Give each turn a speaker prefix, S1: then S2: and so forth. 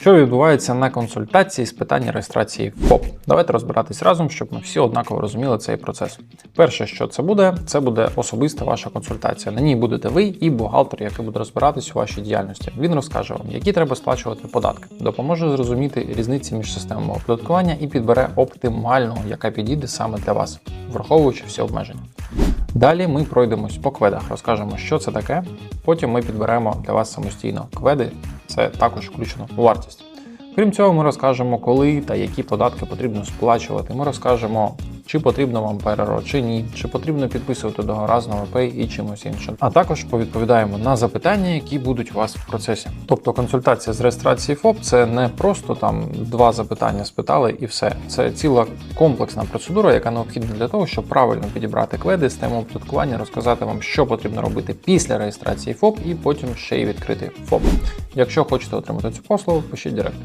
S1: Що відбувається на консультації з питання реєстрації ФОП? Давайте розбиратись разом, щоб ми всі однаково розуміли цей процес. Перше, що це буде, це буде особиста ваша консультація. На ній будете ви і бухгалтер, який буде розбиратись у вашій діяльності. Він розкаже вам, які треба сплачувати податки, допоможе зрозуміти різниці між системами оподаткування і підбере оптимальну, яка підійде саме для вас, враховуючи всі обмеження. Далі ми пройдемось по кведах, розкажемо, що це таке. Потім ми підберемо для вас самостійно кведи, це також включено у вартість. Крім цього, ми розкажемо, коли та які податки потрібно сплачувати. Ми розкажемо, чи потрібно вам ПРРО, чи ні, чи потрібно підписувати договора з і чимось іншим. А також повідповідаємо на запитання, які будуть у вас в процесі. Тобто консультація з реєстрації ФОП це не просто там два запитання спитали і все. Це ціла комплексна процедура, яка необхідна для того, щоб правильно підібрати кведи, систему оподаткування, розказати вам, що потрібно робити після реєстрації ФОП, і потім ще й відкрити ФОП. Якщо хочете отримати цю послугу, пишіть директ.